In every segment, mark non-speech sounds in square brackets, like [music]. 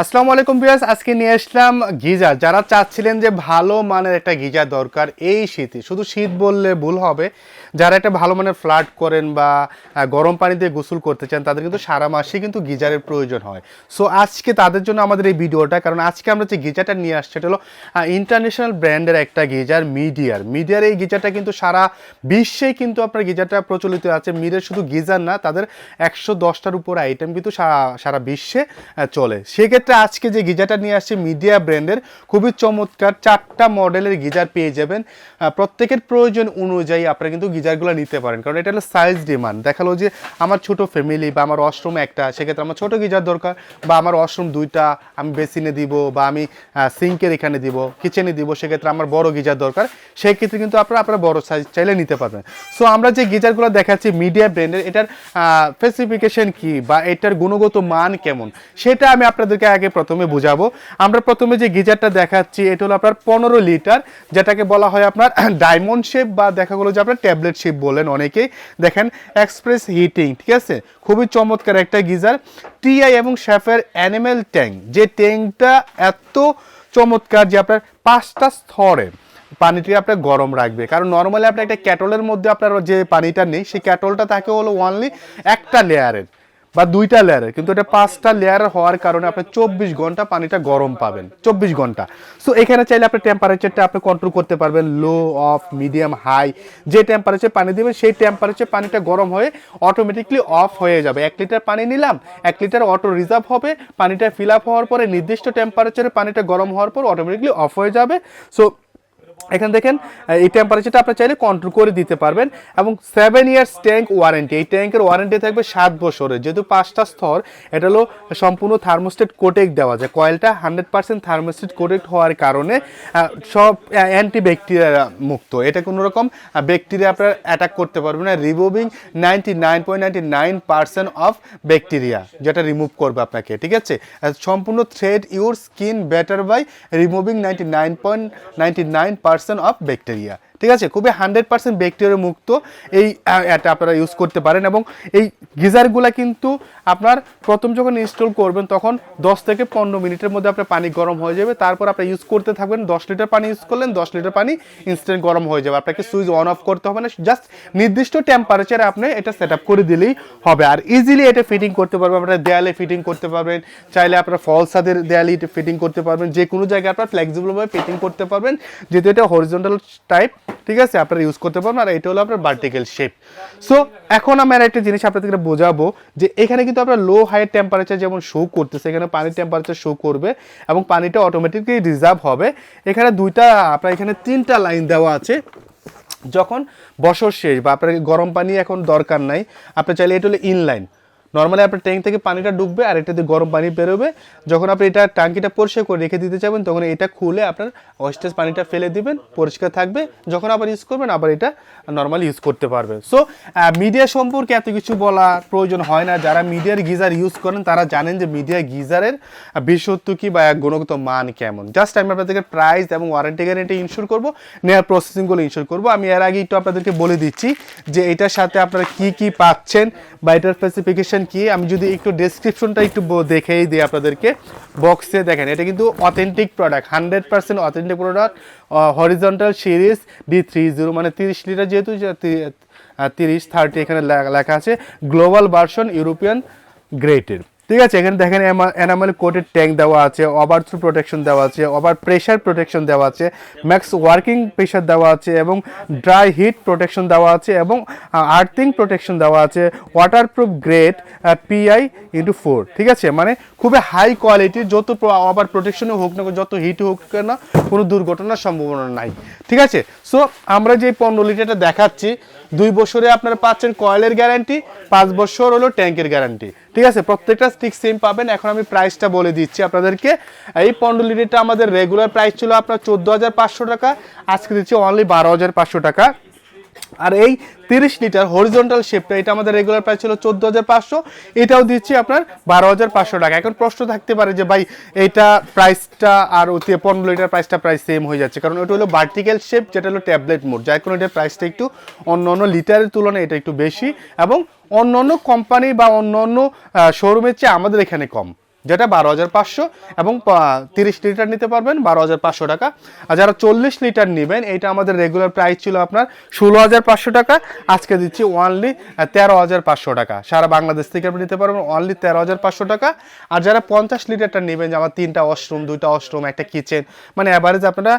আসসালামু আলাইকুম বিয়াস আজকে নিয়ে আসলাম গিজার যারা চাচ্ছিলেন যে ভালো মানের একটা গিজার দরকার, এই শীতে, শুধু শীত বললে ভুল হবে, যারা একটা ভালো মানের ফ্লাট করেন বা গরম পানি দিয়ে গোসল করতে চান, তাদের কিন্তু সারা মাসে কিন্তু গিজারের প্রয়োজন হয়। সো আজকে তাদের জন্য আমাদের এই ভিডিওটা, কারণ আজকে আমরা যে গিজারটা নিয়ে আসছি এটা হলো ইন্টারন্যাশনাল ব্র্যান্ডের একটা গিজার মিডিয়ার। মিডিয়ার এই গিজারটা কিন্তু সারা বিশ্বে কিন্তু আপনার গিজারটা প্রচলিত আছে। মিডিয়ার শুধু গিজার না, তাদের একশো দশটার উপর আইটেম কিন্তু সারা সারা বিশ্বে চলে। সেক্ষেত্রে আজকে যে গিজারটা নিয়ে আসছি মিডিয়া ব্র্যান্ডের, খুবই চমৎকার চারটা মডেলের গিজার পেয়ে যাবেন। প্রত্যেকের প্রয়োজন অনুযায়ী আপনারা কিন্তু গিজারগুলো নিতে পারেন, কারণ এটা হলো সাইজ ডিমান্ড দেখাল যে আমার ছোট ফ্যামিলি বা আমার ওয়াশরুম একটা, সেক্ষেত্রে আমার ছোট গিজার দরকার বা আমার ওয়াশরুম দুইটা আমি বেসিনে দিব বা আমি সিঙ্কের এখানে দিব কিচেনে দিব, সেক্ষেত্রে আমার বড় গিজার দরকার। সেক্ষেত্রে কিন্তু আপনারা আপনারা বড় সাইজ চাইলে নিতে পারবেন। সো আমরা যে গিজারগুলো দেখাচ্ছি মিডিয়া ব্র্যান্ডের, এটার স্পেসিফিকেশন কি বা এটার গুণগত মান কেমন, সেটা আমি আপনাদেরকে আগে প্রথমে বুঝাবো। আমরা প্রথমে যে গিজারটা দেখাচ্ছি, এটা হলো আপনার পনেরো লিটার, যেটাকে বলা হয় আপনার [clears throat] ডায়মন্ড শেপ বা দেখা গেলো যে আপনার ট্যাবলেট শেপ বলেন অনেকেই। দেখেন এক্সপ্রেস হিটিং ঠিক আছে? খুবই চমৎকার একটা গিজার। টিআই এবং শেফের অ্যানিমেল ট্যাঙ্ক যে ট্যাঙ্কটা এত চমৎকার যে আপনার পাঁচটা স্তরে পানিটি আপনার গরম রাখবে। কারণ নর্মালি আপনার একটা ক্যাটলের মধ্যে আপনার যে পানিটা নেই, সেই ক্যাটলটা থাকে হলো ওনলি একটা লেয়ারের বা দুইটা লেয়ারের কিন্তু এটা পাঁচটা লেয়ার হওয়ার কারণে আপনি চব্বিশ ঘণ্টা পানিটা গরম পাবেন, চব্বিশ ঘণ্টা। সো এখানে চাইলে আপনি টেম্পারেচারটা আপনি কন্ট্রোল করতে পারবেন লো অফ মিডিয়াম হাই যে টেম্পারেচার পানি দিবেন, সেই টেম্পারেচার পানিটা গরম হয়ে অটোমেটিকলি অফ হয়ে যাবে। এক লিটার পানি নিলাম, এক লিটার অটো রিজার্ভ হবে, পানিটা ফিল আপ হওয়ার পরে নির্দিষ্ট টেম্পারেচারে পানিটা গরম হওয়ার পর অটোমেটিকলি অফ হয়ে যাবে। সো এখানে দেখেন, এই টেম্পারেচারটা আপনি চাইলে কন্ট্রোল করে দিতে পারবেন এবং সেভেন ইয়ার্স ট্যাঙ্ক ওয়ারেন্টি এই ট্যাঙ্কের ওয়ারেন্টি থাকবে সাত বছরের। যেহেতু পাঁচটা স্তর, এটা হলো সম্পূর্ণ থার্মোস্টেট কোটেক দেওয়া যায়। কয়েলটা হান্ড্রেড পার্সেন্ট থার্মোস্টেট কোটেক হওয়ার কারণে সব অ্যান্টি ব্যাকটেরিয়া মুক্ত। এটা কোনো রকম ব্যাকটেরিয়া আপনার অ্যাটাক করতে পারবে না। Removing ninety nine point ninety nine percent of bacteria যেটা রিমুভ করবে আপনাকে, ঠিক আছে? সম্পূর্ণ treat your skin better by removing ninety nine point ninety nine percent of bacteria ঠিক আছে? খুবই হান্ড্রেড পার্সেন্ট ব্যাকটেরিয়া মুক্ত এই এটা আপনারা ইউজ করতে পারেন এবং এই গিজারগুলো কিন্তু আপনার প্রথম যখন ইনস্টল করবেন তখন দশ থেকে পনেরো মিনিটের মধ্যে আপনার পানি গরম হয়ে যাবে। তারপর আপনি ইউজ করতে থাকবেন, দশ লিটার পানি ইউজ করলেন, দশ লিটার পানি ইনস্ট্যান্ট গরম হয়ে যাবে। আপনাকে সুইচ অন অফ করতে হবে না জাস্ট নির্দিষ্ট টেম্পারেচারে আপনি এটা সেট করে দিলেই হবে। আর ইজিলি এটা ফিটিং করতে পারবেন, আপনারা দেয়ালে ফিটিং করতে পারবেন, চাইলে আপনার ফলসাদের দেয়ালে ফিটিং করতে পারবেন যে কোনো জায়গায় আপনার ফ্লেক্সিবলভাবে ফিটিং করতে পারবেন, যেহেতু এটা হরিজন্টাল টাইপ ঠিক আছে? আপনারা ইউজ করতে পারবেন, আর এটা হলো আপনার ভার্টিক্যাল শেপ সো এখন আমি আর একটা জিনিস আপনাদেরকে বোঝাবো যে এখানে কিন্তু আপনার লো হাই টেম্পারেচার যেমন শো করতেছে, এখানে পানির টেম্পারেচার শো করবে এবং পানিটা অটোমেটিকলি রিজার্ভ হবে। এখানে দুইটা, আপনার এখানে তিনটা লাইন দেওয়া আছে। যখন বছর শেষ বা আপনার গরম পানি এখন দরকার নাই, আপনি চাইলে এটা হলো ইনলাইন নর্মালি আপনার ট্যাঙ্ক থেকে পানিটা ডুববে আর এটা দিয়ে গরম পানি বেরোবে। যখন আপনি এটা ট্যাঙ্কিটা পরিষ্কার করে রেখে দিতে চাবেন তখন এটা খুলে আপনার ওয়েস্টেজ পানিটা ফেলে দিবেন, পরিষ্কার থাকবে। যখন আবার ইউজ করবেন, আবার এটা নর্মালি ইউজ করতে পারবে সো মিডিয়া সম্পর্কে এত কিছু বলা প্রয়োজন হয় না। যারা মিডিয়ার গিজার ইউজ করেন, তারা জানেন যে মিডিয়া গিজারের বিশেষত্ব কি বা গুণগত মান কেমন। জাস্ট আমি আপনাদেরকে প্রাইস এবং ওয়ারেন্টি গ্যারেন্টি ইনশোর করব, নেয়ার প্রসেসিংগুলো ইনশোর করব। আমি এর আগে একটু আপনাদেরকে বলে দিচ্ছি যে এটার সাথে আপনারা কি কি পাচ্ছেন বা এটার স্পেসিফিকেশন কি, আমি যদি একটু ডেসক্রিপশনটা একটু দেখেই দিই আপনাদেরকে বক্সে দেখেন, এটা কিন্তু authentic product hundred percent authentic product horizontal series D three zero মানে তিরিশ লিটার যেহেতু তিরিশ থার্টি এখানে লেখা আছে গ্লোবাল ভার্সন ইউরোপিয়ান গ্রেটের ঠিক আছে, এখানে দেখেন এনামেল কোটেড ট্যাঙ্ক দেওয়া আছে ওভার থ্রু প্রোটেকশন দেওয়া আছে, ওভার প্রেশার প্রোটেকশন দেওয়া আছে, ম্যাক্স ওয়ার্কিং প্রেশার দেওয়া আছে এবং ড্রাই হিট প্রোটেকশন দেওয়া আছে এবং আর্থিং প্রোটেকশন দেওয়া আছে water waterproof grade P I into four ঠিক আছে? মানে খুবই হাই কোয়ালিটির যত ওভার প্রোটেকশনও হোক না যত হিট হোক না কোনো দুর্ঘটনার সম্ভাবনা নাই, ঠিক আছে? সো আমরা যে পনেরো লিটারটা দেখাচ্ছি দুই বছরে আপনারা পাচ্ছেন কয়েলের গ্যারান্টি, পাঁচ বছর হলো ট্যাঙ্কের গ্যারান্টি। ঠিক আছে? প্রত্যেকটা স্টিক সেম পাবেন। এখন আমি প্রাইসটা বলে দিচ্ছি আপনাদেরকে। এই পনেরো লিটারটা আমাদের রেগুলার প্রাইস ছিল আপনার চোদ্দ হাজার পাঁচশো টাকা, আজকে দিচ্ছি অনলি বারো হাজার পাঁচশো টাকা। আর এই তিরিশ লিটার হরিজন্টাল শেপটা এটা আমাদের রেগুলার প্রাইস ছিল চোদ্দ হাজার পাঁচশো, এটাও দিচ্ছি আপনার বারো হাজার পাঁচশো টাকা। এখন প্রশ্ন থাকতে পারে যে ভাই, এটা প্রাইসটা আর ওতে পনেরো লিটার প্রাইসটা প্রাইস সেম হয়ে যাচ্ছে। কারণ ওটা হলো ভার্টিক্যাল শেপ যেটা হলো ট্যাবলেট মোড যার কারণে এটার প্রাইসটা একটু অন্য অন্য লিটারের তুলনায় এটা একটু বেশি এবং অন্য অন্য কোম্পানি বা অন্য অন্য শোরুমের চেয়ে আমাদের এখানে কম। যেটা বারো হাজার পাঁচশো এবং তিরিশ লিটার নিতে পারবেন, বারো হাজার পাঁচশো টাকা। আর যারা চল্লিশ লিটার নেবেন এটা আমাদের রেগুলার প্রাইস ছিল আপনার ষোলো হাজার পাঁচশো টাকা, আজকে দিচ্ছি ওয়ানলি তেরো হাজার পাঁচশো টাকা। সারা বাংলাদেশ থেকে আপনি নিতে পারবেন অনলি তেরো হাজার পাঁচশো টাকা। আর যারা পঞ্চাশ লিটারটা নেবেন, যে আমার তিনটা ওয়াশরুম দুইটা ওয়াশরুম একটা কিচেন মানে অ্যাভারেজ আপনারা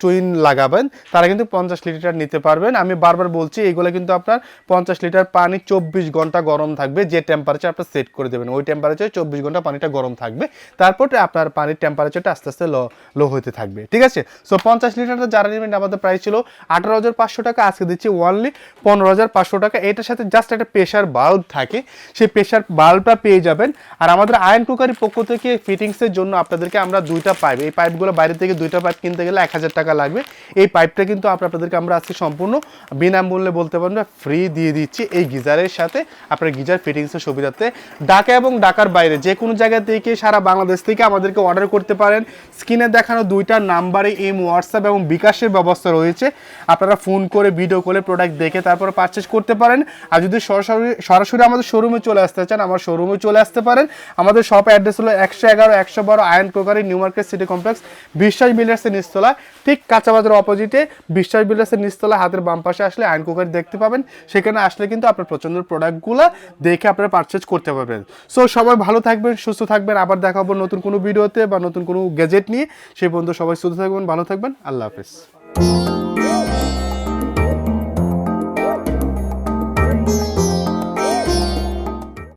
টুইন লাগাবেন, তারা কিন্তু পঞ্চাশ লিটার নিতে পারবেন। আমি বারবার বলছি, এইগুলো কিন্তু আপনার পঞ্চাশ লিটার পানি চব্বিশ ঘণ্টা গরম থাকবে, যে টেম্পারেচার আপনার সেট করে দেবেন, ওই টেম্পারেচার চব্বিশ ঘণ্টা পানিটা গরম থাকবে, তারপর আপনার পানির টেম্পারেচারটা আস্তে আস্তে লো লো হতে থাকবে, ঠিক আছে? সো পঞ্চাশ লিটারটা যারা নেবেন, আমাদের প্রাইস ছিল আঠারো হাজার পাঁচশো টাকা, আজকে দিচ্ছি ওনলি পনেরো হাজার পাঁচশো টাকা। এটার সাথে জাস্ট একটা প্রেশার বাল্ব থাকে, সেই প্রেশার বাল্বটা পেয়ে যাবেন। আর আমাদের আয়ন কুকারের পক্ষ থেকে ফিটিংসের জন্য আপনাদেরকে আমরা দুইটা পাইপ এই পাইপগুলো বাইরে থেকে দুইটা পাইপ কিনতে গেলে এক হাজার টাকা লাগবে। এই পাইপটা কিন্তু আপনাদেরকে আমরা আজকে সম্পূর্ণ বিনামূল্যে বলতে পারব ফ্রি দিয়ে দিচ্ছি এই গিজারের সাথে। আপনার গিজার ফিটিংসের সুবিধাতে ঢাকা এবং ঢাকার বাইরে যে কোনো জায়গা থেকে সারা বাংলাদেশ থেকে আমাদেরকে অর্ডার করতে পারেন। স্ক্রিনে দেখানো দুইটা নাম্বারে এম হোয়াটসঅ্যাপ এবং বিকাশের ব্যবস্থা রয়েছে। আপনারা ফোন করে ভিডিও কলে প্রোডাক্ট দেখে তারপর পারচেস করতে পারেন। আর যদি সরাসরি সরাসরি আমাদের শোরুমে চলে আসতে চান, আমার শোরুমে চলে আসতে পারেন। আমাদের শপ অ্যাড্রেস হলো একশো এগারো, একশো বারো ion crockery New Market City Complex Biswas বিল্ডার্সের নিচতলা। ঠিক কাঁচাবাজার অপোজিটে বিশ্বাস বিল্ডার্সের নিচতলা, হাতের বাম পাশে আসলে আয়ন কোকারি দেখতে পাবেন। সেখানে আসলে কিন্তু আপনার পছন্দের প্রোডাক্টগুলো দেখে আপনারা পারচেজ করতে পারবেন। সো সবাই ভালো থাকবেন, সুস্থ থাকবেন। আবার দেখা হব নতুন কোনো ভিডিওতে বা নতুন কোনো গ্যাজেট নিয়ে। সেই পর্যন্ত সবাই সুস্থ থাকবেন, ভালো থাকবেন। আল্লাহ হাফেজ।